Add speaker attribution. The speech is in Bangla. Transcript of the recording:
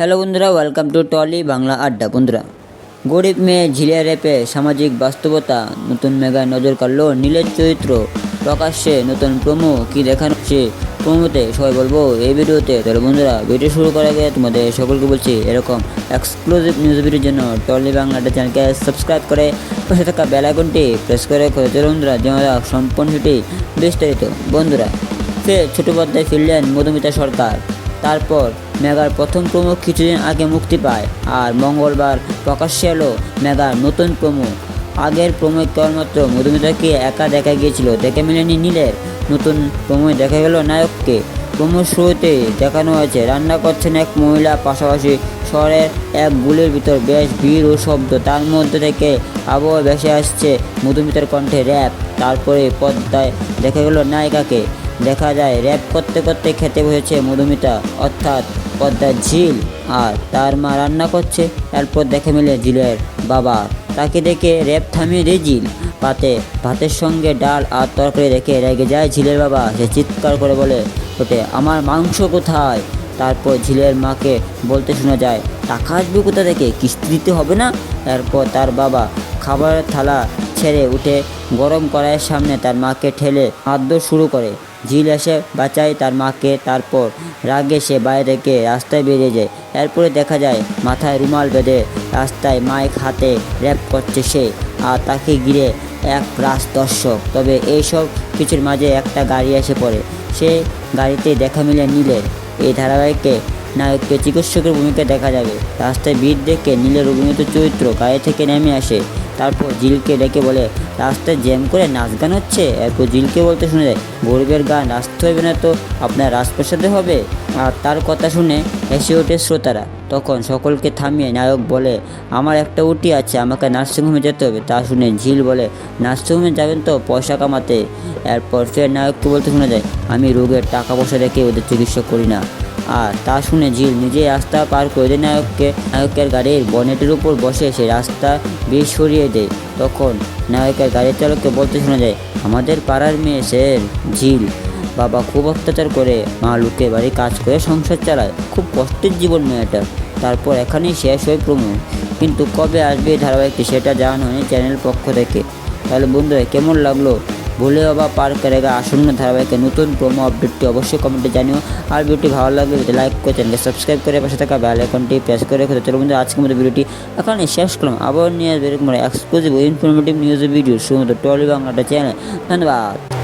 Speaker 1: হ্যালো বন্ধুরা ওয়েলকাম টু টলি বাংলা আড্ডা। বন্ধুরা, গরিব মেয়ে ঝিলিয়া রেপে সামাজিক বাস্তবতা নতুন মেগায় নজর কাড়লো নীলের চরিত্র। প্রকাশ্যে নতুন প্রোমো কি দেখানো হচ্ছে? প্রোমোতে সবাই বলব, এই ভিডিওতে তাহলে বন্ধুরা, ভিডিও শুরু করার আগে তোমাদের সকলকে বলছি, এরকম এক্সক্লুসিভ নিউজ ভিডিওর জন্য টলি বাংলা আড্ডা চ্যানেলকে সাবস্ক্রাইব করে পাশে থাকা বেল প্রেস করে চলো বন্ধুরা যেমন সম্পূর্ণ সেটি বিস্তারিত। বন্ধুরা ফের ছোট পর্দায় ফিরলেন মধুমিতা সরকার। তারপর মেগার প্রথম প্রমো কিছুদিন আগে মুক্তি পায় আর মঙ্গলবার প্রকাশ্যে এলো মেগার নতুন প্রমো আগের প্রমো কেবলমাত্র মধুমিতাকে একা দেখা গিয়েছিল, দেখে মেলেনি নীলের নতুন প্রমোয় দেখা গেল নায়ককে। প্রমোর শুরুতে দেখানো হয়েছে, রান্না করছেন এক মহিলা, পাশাপাশি শহরের এক গুলির ভিতর বেশ ভিড় ও শব্দ। তার মধ্যে থেকে আবহাওয়া ভেসে আসছে মধুমিতার কণ্ঠে র্যাপ। তারপরে পদ্মায় দেখা গেল নায়িকাকে। দেখা যায় র্যাপ করতে করতে খেতে বসেছে মধুমিতা। অর্থাৎ পদ্মার ঝিল। আর তার মা রান্না করছে, এরপর দেখে মিলে ঝিলের বাবা। তাকে দেখে র্যাপ থামিয়ে দেয় ঝিল। পাতে ভাতের সঙ্গে ডাল আর তরকারি রেখে রেগে যায় ঝিলের বাবা। সে চিৎকার করে বলে ওঠে আমার মাংস কোথায়? তারপর ঝিলের মাকে বলতে শোনা যায়, টাকা আসবে কোথা থেকে? কিস্তি দিতে হবে না? এরপর তার বাবা খাবারের থালা ছেড়ে উঠে গরম কড়াইয়ের সামনে তার মাকে ঠেলে আদ্য শুরু করে। ঝিল এসে বাঁচায় তার মাকে। তারপর রাগে সে বাইরে গিয়ে রাস্তায় বেরিয়ে যায়। এরপরে দেখা যায়, মাথায় রুমাল বেঁধে রাস্তায় মাইক হাতে র্যাপ করছে সে আর তাকে ঘিরে এক রাস দর্শক। তবে এইসব কিছুর মাঝে একটা গাড়ি এসে পড়ে। সে গাড়িতে দেখা মিলে নীলের। এই ধারাবাহিকে নায়ককে চিকিৎসকের ভূমিকা দেখা যাবে। রাস্তায় ভিড় দেখে নীলের অভিনীত চরিত্র গায়ে থেকে নেমে আসে। তারপর জিলকে ডেকে বলে রাস্তায় জ্যাম করে নাচ গান হচ্ছে? এরপর জিলকে বলতে শুনে যায় গরিবের গান আসতে হবে না তো, আপনার রাজপ্রাসাদে হবে। আর তার কথা শুনে এসে ওঠে শ্রোতারা। তখন সকলকে থামিয়ে নায়ক বলে, আমার একটা উটি আছে, আমাকে নার্সিংহোমে যেতে হবে। তা শুনে ঝিল বলে, নার্সিংহোমে যাবেন তো, পয়সা কামাতে? এরপর ফের নায়ককে বলতে শোনা যায় আমি রোগের টাকা পয়সা রেখে ওদের চিকিৎসা করি না। আর তা শুনে ঝিল নিজেই রাস্তা পার করে নায়ককে, নায়কের গাড়ির বনেটের উপর বসে সে রাস্তা বেশ সরিয়ে দেয়। তখন নায়কের গাড়ির চালককে বলতে শোনা যায়, আমাদের পাড়ার মেয়ে স্যার ঝিল বাবা খুব অত্যাচার করে, মা লুকে বাড়ি কাজ করে সংসার চালায়। খুব কষ্টের জীবন মেয়েটা। তারপর এখানেই শেষ হয় প্রমো কিন্তু কবে আসবে ধারাবাহিকটি সেটা জানানো হয়নি চ্যানেল পক্ষ থেকে। তাহলে বন্ধুরা, কেমন লাগল? ভুলে বা পার করে গা আসন্ন ধারাবাহিকের নতুন প্রোমো আপডেটটি অবশ্যই কমেন্টে জানিও। আর ভিডিওটি ভালো লাগলে লাইক করে চ্যানেলকে সাবস্ক্রাইব করে পাশে থাকা বেল আইকনটি প্রেস করে রেখে চলো বন্ধু আজকের মতো ভিডিওটি এখানে শেষ করলাম। আবার নিয়ে আসবে এরকম এক্সক্লুসিভ ইনফরমেটিভ নিউজ ভিডিও শুধুমাত্র টলি বাংলাটা চ্যানেল ধন্যবাদ।